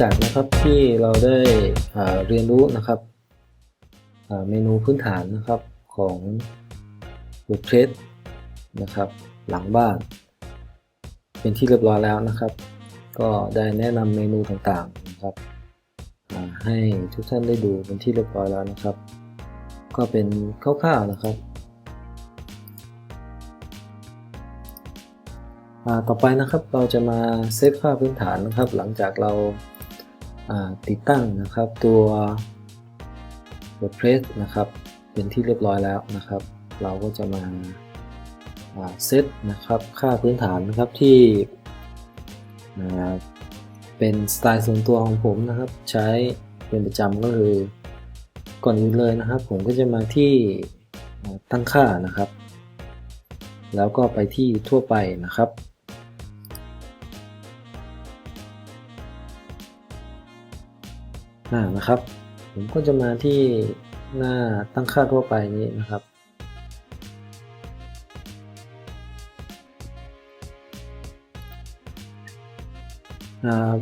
จากนะครับที่เราได้เรียนรู้นะครับเมนูพื้นฐานนะครับของ WordPress นะครับ หลังบ้าน เป็นที่เรียบร้อยแล้วนะครับ ก็ได้แนะนำเมนูต่างๆนะครับให้ทุกท่านได้ดูเป็นที่เรียบร้อยแล้วนะครับ ก็เป็นคร่าวๆนะครับต่อไปนะครับเราจะมาเซตค่าพื้นฐานนะครับ หลังจากเรา ติดตั้งนะครับตัว WordPress นะครับ เป็นที่เรียบร้อยแล้วนะครับ เราก็จะมาเซตนะครับค่าพื้นฐานนะครับที่เป็นสไตล์ส่วนตัวของผมนะครับ ใช้เป็นประจำก็คือก่อนอื่นเลยนะครับ ผมก็จะมาที่ตั้งค่านะครับ แล้วก็ไปที่ทั่วไปนะครับ อ่านะครับ ผมก็จะมาที่หน้าตั้งค่าทั่วไปนี้นะครับ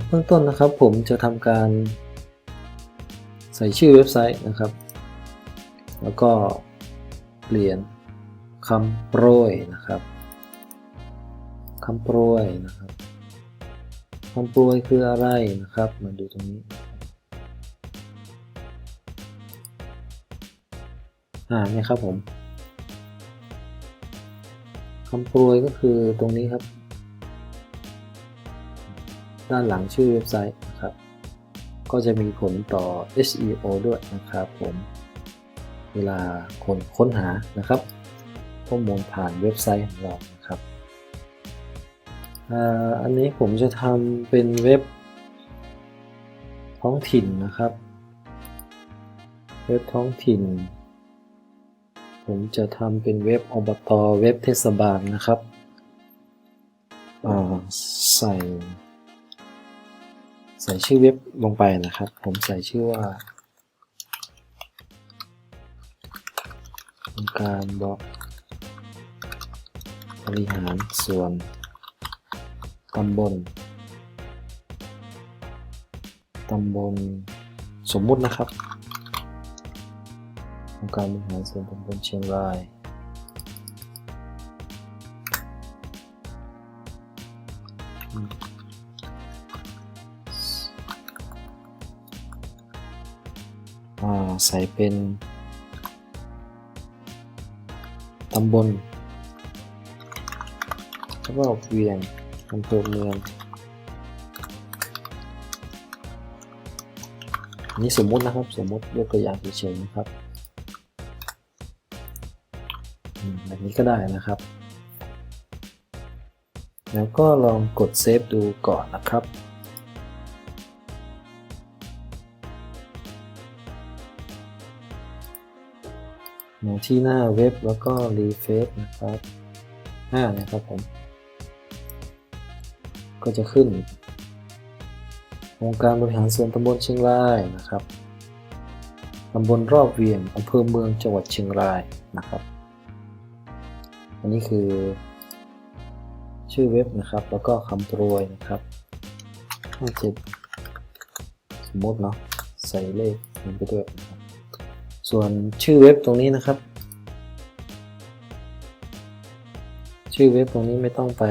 เบื้องต้นนะครับผมจะทำการใส่ชื่อเว็บไซต์นะครับ แล้วก็เปลี่ยนคำโปรยนะครับคำโปรยนะครับคำโปรยคืออะไรนะครับ มาดูตรงนี้ อ่าเนี่ยครับผมคำโปรยก็คือตรงนี้ครับ ด้านหลังชื่อเว็บไซต์นะครับ ก็จะมีผลต่อ SEO ด้วยนะครับผมเวลาคนค้นหานะครับ ข้อมูลผ่านเว็บไซต์ของเรานะครับอ่าอันนี้ผมจะทำเป็นเว็บท้องถิ่นนะครับ เว็บท้องถิ่น ผมจะทำเป็นเว็บอบตเว็บเทศบาลนะครับ ใส่ ใส่ชื่อเว็บลงไปนะครับ ผมใส่ชื่อว่าองค์การบอกบริหารส่วนตำบลตำบลสมมุตินะครับ องค์การบริหารส่วนตำบลเชียงรายว่าใส่เป็นตำบลแล้วก็เวียงอำเภอเมืองนนี้สมมุตินะครับ สมมุติยกตัวอย่างเฉยๆนะครับ นี้ก็ได้นะครับ แล้วก็ลองกดเซฟดูก่อนนะครับ มาที่หน้าเว็บแล้วก็รีเฟซนะครับอ่านะครับผม ก็จะขึ้นองค์การบริหารส่วนตำบลเชียงรายนะครับตำบลรอบเวียงอำเภอเมืองจังหวัดเชียงรายนะครับ อันนี้คือ ชื่อเว็บนะครับ แล้วก็คำโปรยนะครับ57สมมติเนาะใส่เลขลงไปด้วยนะครับ ส่วนชื่อเว็บตรงนี้นะครับ ชื่อเว็บตรงนี้ไม่ต้องไป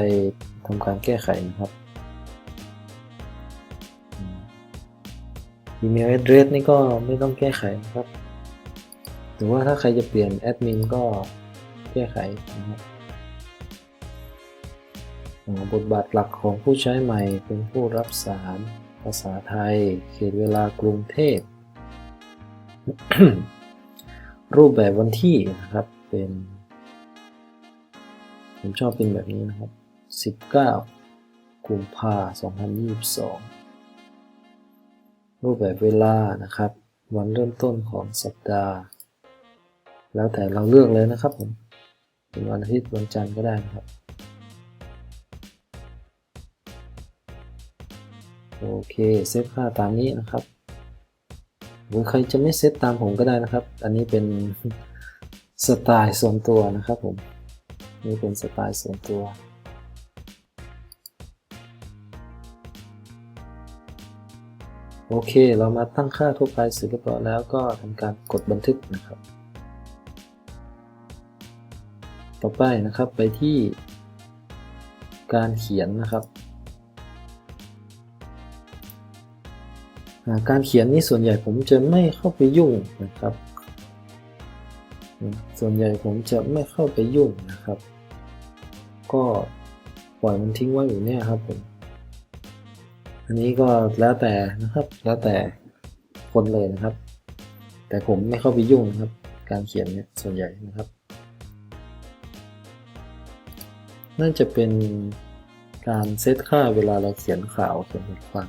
ทำการแก้ไขนะครับอีเมล address นี่ก็ไม่ต้องแก้ไขนะครับ หรือว่าถ้าใครจะเปลี่ยนแอดมินก็ แก้ไขนะครับบทบาทหลักของผู้ใช้ใหม่เป็นผู้รับสาร ภาษาไทย เขตเวลากรุงเทพ รูปแบบวันที่นะครับเป็น ผมชอบเป็นแบบนี้นะครับ 19 กุมภา2022 รูปแบบเวลานะครับ วันเริ่มต้นของสัปดาห์ แล้วแต่เราเลือกเลยนะครับผม เป็นวันอาทิตย์วันจันทร์ก็ได้นะครับ โอเคเซฟค่าตามนี้นะครับหรือใครจะไม่เซตตามผมก็ได้นะครับ อันนี้เป็นสไตล์ส่วนตัวนะครับผม นี่เป็นสไตล์ส่วนตัวโอเค เรามาตั้งค่าทั่วไปเสร็จเรียบร้อยแล้วก็ทำการกดบันทึกนะครับ ต่อไปนะครับไปที่การเขียนนะครับ การเขียนนี่ส่วนใหญ่ผมจะไม่เข้าไปยุ่งนะครับ ส่วนใหญ่ผมจะไม่เข้าไปยุ่งนะครับ ก็ปล่อยมันทิ้งไว้อยู่เนี่ยครับผม อันนี้ก็แล้วแต่นะครับแล้วแต่คนเลยนะครับ แต่ผมไม่เข้าไปยุ่งนะครับ การเขียนเนี่ยส่วนใหญ่นะครับ น่าจะเป็นการเซตค่าเวลาเราเขียนข่าวเขียนบทความ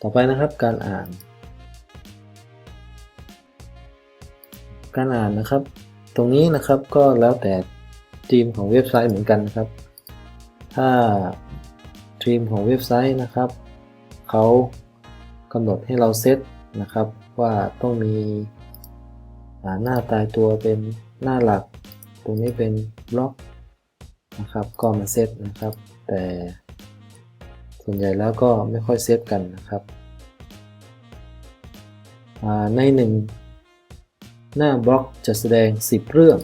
ต่อไปนะครับการอ่าน การอ่านนะครับ ตรงนี้นะครับก็แล้วแต่ทีมของเว็บไซต์เหมือนกันนะครับ ถ้าทีมของเว็บไซต์นะครับเขากำหนดให้เราเซตนะครับว่าต้องมีหน้าตายตัวเป็นหน้าหลัก ตรงนี้เป็นบล็อกนะครับก็มาเซตนะครับ แต่ส่วนใหญ่แล้วก็ไม่ค่อยเซตกันนะครับในหนึ่งหน้าบล็อกจะแสดง 10 เรื่อง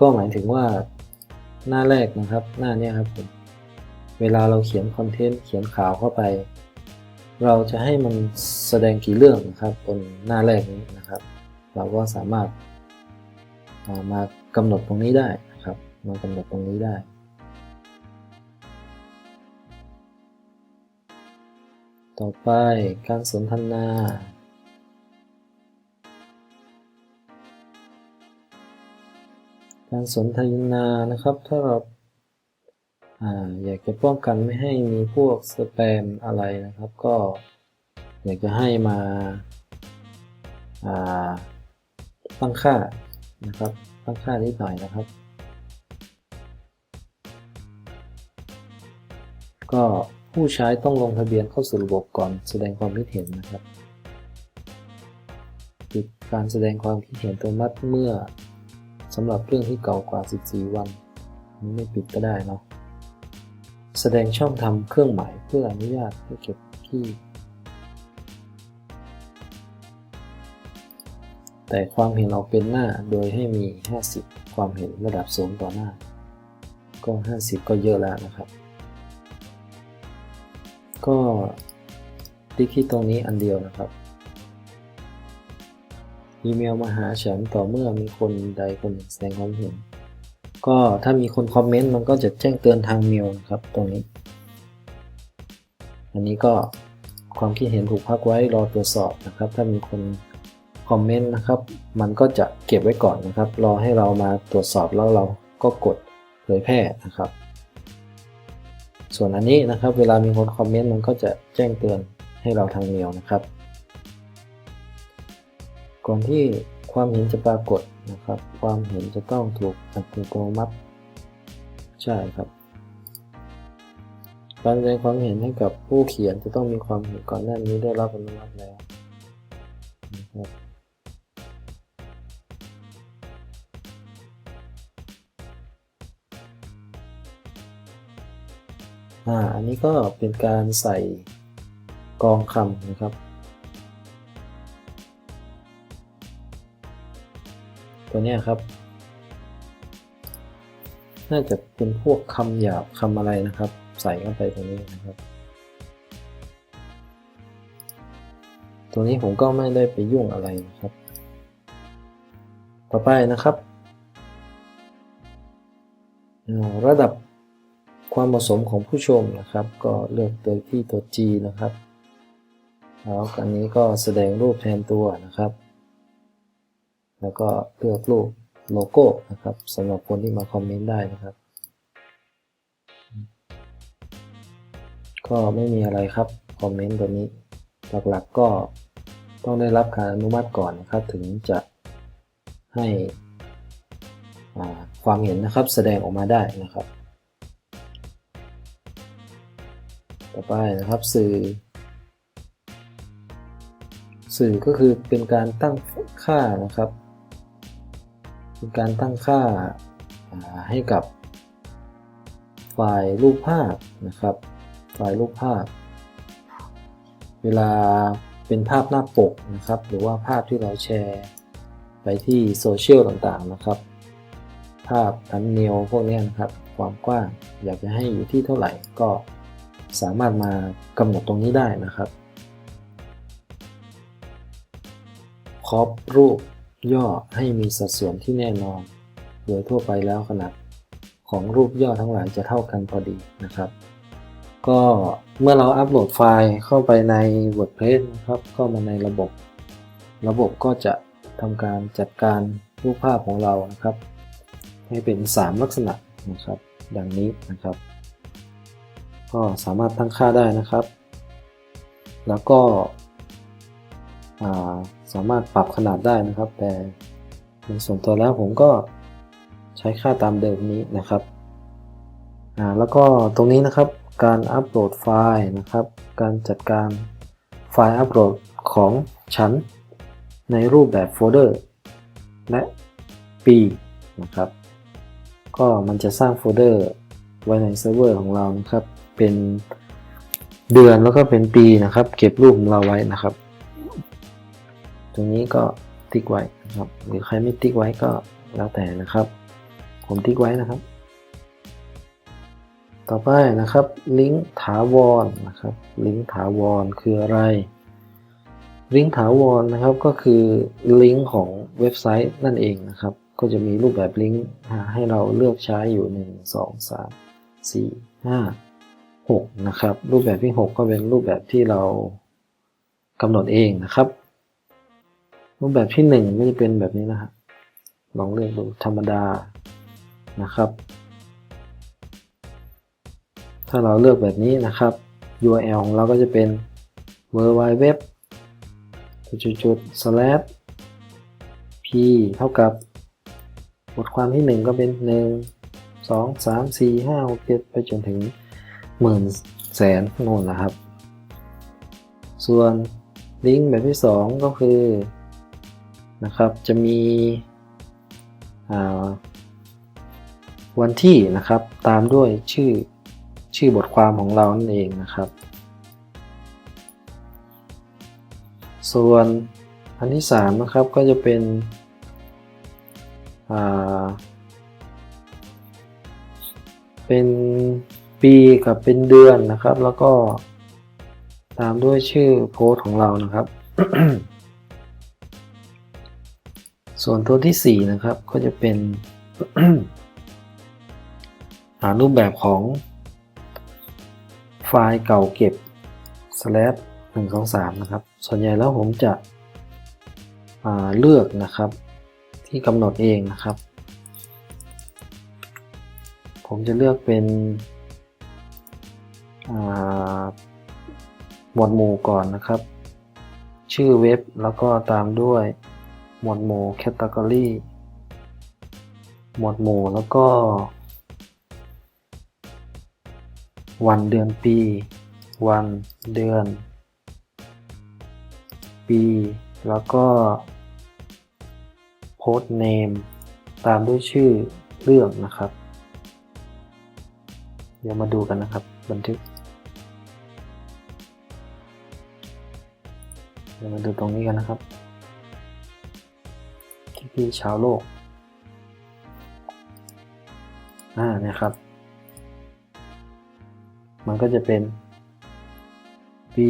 ก็หมายถึงว่าหน้าแรกนะครับ หน้านี้ครับผมเวลาเราเขียนคอนเทนต์เขียนข่าวเข้าไป เราจะให้มันแสดงกี่เรื่องนะครับบนหน้าแรกนี้นะครับ เราก็สามารถ มากำหนดตรงนี้ได้นะครับ มากำหนดตรงนี้ได้ ต่อไปการสนทนาการสนทนานะครับ ถ้าเราออยากจะป้องกันไม่ให้มีพวกสแปมอะไรนะครับ ก็อยากจะให้มาาตั้งค่า นะครับตั้งค่านิดหน่อยนะครับ ก็ผู้ใช้ต้องลงทะเบียนเข้าสู่ระบบก่อนแสดงความคิดเห็นนะครับปิดการแสดงความคิดเห็นอัตโนมัติเมื่อสำหรับเรื่องที่เก่ากว่า 14 วันไม่ปิดก็ได้เนาะแสดงช่องทำเครื่องหมายเพื่ออนุญาตให้เก็บที่ แต่ความเห็นออกเป็นหน้าโดยให้มี 50 ความเห็นระดับสูงต่อหน้า ก็ 50 ก็เยอะแล้วนะครับ ก็ติ๊กที่ตรงนี้อันเดียวนะครับ อีเมลมาหาฉันต่อเมื่อมีคนใดคนหนึ่งแสดงความเห็น ก็ถ้ามีคนคอมเมนต์มันก็จะแจ้งเตือนทางเมลนะครับตรงนี้ อันนี้ก็ความคิดเห็นถูกพักไว้รอตรวจสอบนะครับ ถ้ามีคน คอมเมนต์นะครับ มันก็จะเก็บไว้ก่อนนะครับ รอให้เรามาตรวจสอบแล้วเราก็กดเผยแพร่นะครับ ส่วนอันนี้นะครับ เวลามีคนคอมเมนต์มันก็จะแจ้งเตือนให้เราทางเมลนะครับ ก่อนที่ความเห็นจะปรากฏนะครับ ความเห็นจะต้องถูกอัตโนมัติใช่ครับการแสดงความเห็นให้กับผู้เขียนจะต้องมีความเห็นก่อนหน้านี้ได้รับอนุมัติแล้วนะครับ อ่าอันนี้ก็เป็นการใส่กองคำนะครับ ตัวนี้ครับ น่าจะเป็นพวกคำหยาบคำอะไรนะครับ ใส่เข้าไปตรงนี้นะครับ ตัวนี้ผมก็ไม่ได้ไปยุ่งอะไรนะครับ ต่อไปนะครับ ระดับ ความเหมาะสมของผู้ชมนะครับ ก็เลือกตัวที่ตัว G นะครับ แล้วอันนี้ก็แสดงรูปแทนตัวนะครับ แล้วก็เลือกรูปโลโก้นะครับสำหรับคนที่มาคอมเมนต์ได้นะครับ ก็ไม่มีอะไรครับคอมเมนต์ตัวนี้ หลักๆก็ต้องได้รับการอนุมัติก่อนนะครับ ถึงจะให้ความเห็นนะครับแสดงออกมาได้นะครับ ต่อไปนะครับสื่อ สื่อก็คือเป็นการตั้งค่านะครับ เป็นการตั้งค่าให้กับไฟล์รูปภาพนะครับไฟล์รูปภาพ เวลาเป็นภาพหน้าปกนะครับ หรือว่าภาพที่เราแชร์ไปที่โซเชียลต่างๆนะครับ ภาพทันเนียวพวกนี้นะครับ ความกว้างอยากจะให้อยู่ที่เท่าไหร่ก็ สามารถมากำหนดตรงนี้ได้นะครับครอบรูปย่อให้มีสัดส่วนที่แน่นอน โดยทั่วไปแล้วขนาดของรูปย่อทั้งหลายจะเท่ากันพอดีนะครับ ก็เมื่อเราอัปโหลดไฟล์เข้าไปใน WordPress นะครับเข้ามาในระบบ ระบบก็จะทำการจัดการรูปภาพของเรานะครับ ให้เป็น 3 ลักษณะนะครับ ดังนี้นะครับ ก็สามารถตั้งค่าได้นะครับ แล้วก็าสามารถปรับขนาดได้นะครับ แต่ในส่วนตัวแล้วผมก็ใช้ค่าตามเดิมนี้นะครับแล้วก็ตรงนี้นะครับการอัปโหลดไฟล์นะครับ การจัดการไฟล์อัปโหลดของฉันในรูปแบบโฟลเดอร์และปีนะครับ ก็มันจะสร้างโฟลเดอร์ไว้ในเซิร์ฟเวอร์ของเรานะครับ เป็นเดือนแล้วก็เป็นปีนะครับ เก็บรูปของเราไว้นะครับ ตรงนี้ก็ติ๊กไว้นะครับ หรือใครไม่ติ๊กไว้ก็แล้วแต่นะครับ ผมติ๊กไว้นะครับ ต่อไปนะครับ ลิงก์ถาวรนะครับ ลิงก์ถาวรคืออะไร ลิงก์ถาวรนะครับก็คือลิงก์ของเว็บไซต์นั่นเองนะครับ ก็จะมีรูปแบบลิงก์ให้เราเลือกใช้อยู่ 1 2 3 4 5 6 นะครับ รูปแบบที่ 6 ก็เป็นรูปแบบที่เรากำหนดเองนะครับ รูปแบบที่1ก็จะเป็นแบบนี้นะครับลองเลือกดูธรรมดานะครับ ถ้าเราเลือกแบบนี้นะครับ URL ของเราก็จะเป็น w w w จุดจุด slash p เท่ากับบทความที่ 1 ก็เป็น 1 2 3 4 5 6 7 ไปจนถึง หมื่นแสนโน่นนะครับ ส่วนลิงก์แบบที่ 2 ก็คือนะครับจะมีวันที่นะครับตามด้วยชื่อชื่อบทความของเรานั่นเองนะครับ ส่วนอันที่ 3 นะครับก็จะเป็นเป็น ปีกับเป็นเดือนนะครับ แล้วก็ ตามด้วยชื่อโพสต์ของเรานะครับ ส่วนตัวที่ 4 นะครับ ก็จะเป็นหารูปแบบของ ไฟล์เก่าเก็บ slash 1 2 3 นะครับ ส่วนใหญ่แล้วผมจะเลือกนะครับที่กำหนดเองนะครับ ผมจะเลือกเป็น หมวดหมู่ก่อนนะครับ ชื่อเว็บแล้วก็ตามด้วยหมวดหมู่ category หมวดหมู่แล้วก็ วันเดือนปี วันเดือน ปี แล้วก็ post name ตามด้วยชื่อเรื่องนะครับ เดี๋ยวมาดูกันนะครับ บันทึก เดี๋ยวมาดูตรงนี้กันนะครับพี่ชาวโลก อ่าเนี่ยครับ มันก็จะเป็นปี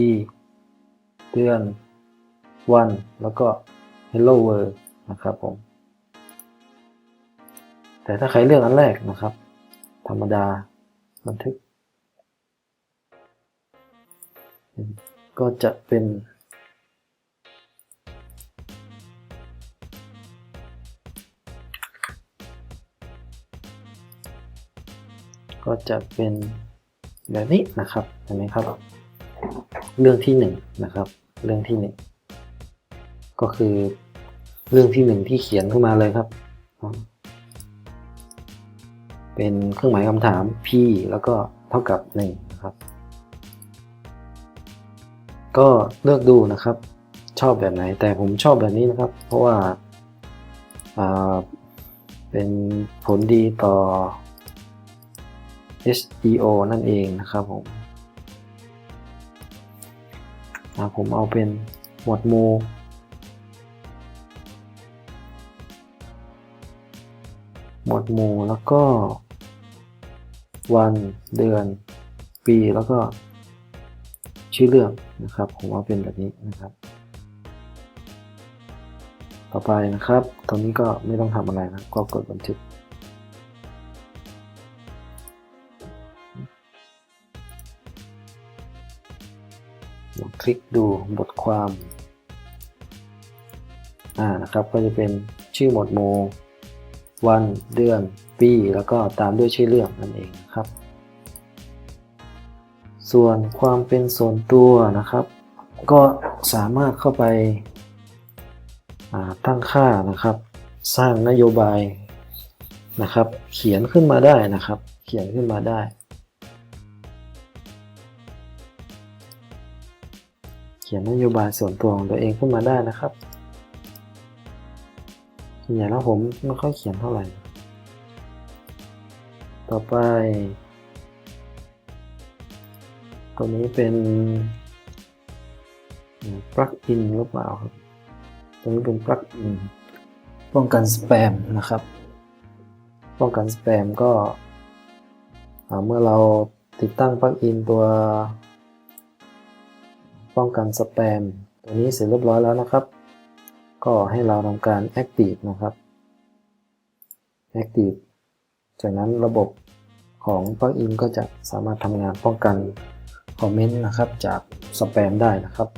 เดือน วัน แล้วก็ hello world นะครับผม แต่ถ้าใครเลือกอันแรกนะครับ ธรรมดา บันทึก ก็จะเป็น ก็จะเป็นแบบนี้นะครับเห็นไหมครับ เรื่องที่หนึ่งนะครับ เรื่องที่หนึ่งก็คือเรื่องที่หนึ่งที่เขียนขึ้นมาเลยครับ เป็นเครื่องหมายคำถาม p แล้วก็เท่ากับ1นะครับ ก็เลือกดูนะครับ ชอบแบบไหนแต่ผมชอบแบบนี้นะครับ เพราะว่าเป็นผลดีต่อ SEO นั่นเองนะครับผมผมเอาเป็นหมวดหมู่หมวดหมู่แล้วก็ วันเดือน ปีแล้วก็ชื่อเรื่องนะครับ ผมเอาเป็นแบบนี้นะครับ ต่อไปนะครับตรงนี้ก็ไม่ต้องทำอะไรนะ ก็กดบันทึก คลิกดูบทความอ่านะครับก็จะเป็นชื่อหมวดหมู่ วันเดือน ปี แล้วก็ตามด้วยชื่อเรื่องนั่นเองนะครับ ส่วนความเป็นส่วนตัวนะครับ ก็สามารถเข้าไปาตั้งค่านะครับ สร้างนโยบายนะครับ เขียนขึ้นมาได้นะครับ เขียนขึ้นมาได้ ขียนนโยบายส่วนตัวของตัวเองขึ้นมาได้นะครับส่วนใหญ่แล้วผมไม่ค่อยเขียนเท่าไหร่ ต่อไป ตัวนี้เป็นปลั๊กอินหรือเปล่าครับ ตัวนี้เป็นปลั๊กอินป้องกันสแปมนะครับ ป้องกันสแปมก็ เมื่อเราติดตั้งปลั๊กอินตัว ป้องกันสแปม ตัวนี้เสร็จเรียบร้อยแล้วนะครับ ก็ให้เราทำการ Active นะครับ Active จากนั้นระบบของปลั๊กอินก็จะสามารถทำงานป้องกันคอมเมนต์นะครับจากสแปมได้นะครับ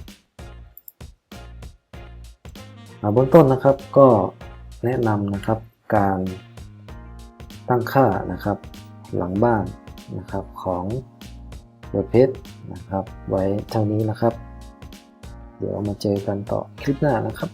เบื้องต้นนะครับก็แนะนำนะครับการตั้งค่านะครับ หลังบ้านนะครับของ WordPress นะครับ ไว้เท่านี้นะครับ เดี๋ยวมาเจอกันต่อคลิปหน้านะครับ